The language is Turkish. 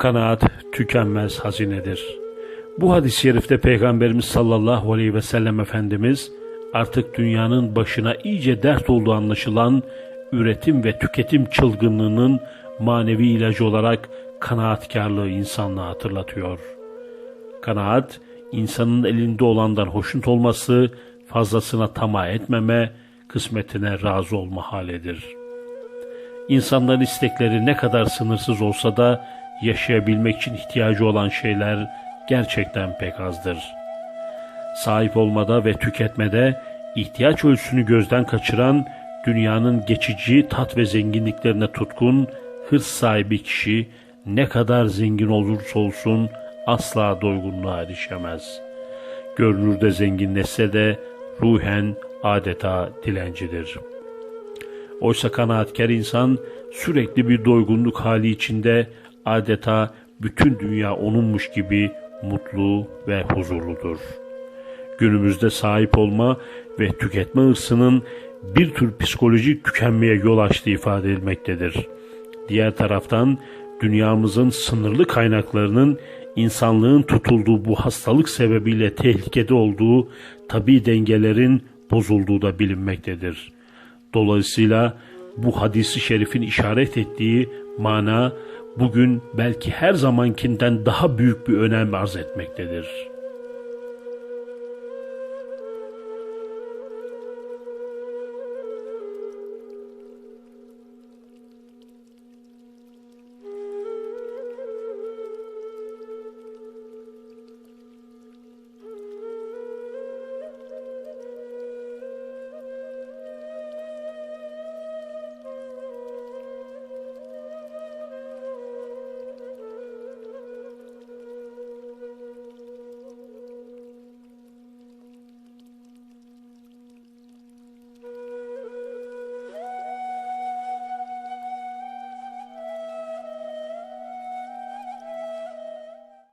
Kanaat tükenmez hazinedir. Bu hadis-i şerifte Peygamberimiz sallallahu aleyhi ve sellem Efendimiz artık dünyanın başına iyice dert olduğu anlaşılan üretim ve tüketim çılgınlığının manevi ilacı olarak kanaatkarlığı insanlığa hatırlatıyor. Kanaat, insanın elinde olandan hoşnut olması, fazlasına tamah etmeme, kısmetine razı olma halidir. İnsanların istekleri ne kadar sınırsız olsa da yaşayabilmek için ihtiyacı olan şeyler gerçekten pek azdır. Sahip olmada ve tüketmede ihtiyaç ölçüsünü gözden kaçıran dünyanın geçici tat ve zenginliklerine tutkun, hırs sahibi kişi ne kadar zengin olursa olsun asla doygunluğa erişemez. Görünürde zenginleşse de ruhen adeta dilencidir. Oysa kanaatkar insan sürekli bir doygunluk hali içinde adeta bütün dünya onunmuş gibi mutlu ve huzurludur. Günümüzde sahip olma ve tüketme hırsının bir tür psikolojik tükenmeye yol açtığı ifade edilmektedir. Diğer taraftan dünyamızın sınırlı kaynaklarının insanlığın tutulduğu bu hastalık sebebiyle tehlikede olduğu tabi dengelerin bozulduğu da bilinmektedir. Dolayısıyla bu hadisi şerifin işaret ettiği mana bugün belki her zamankinden daha büyük bir önem arz etmektedir.''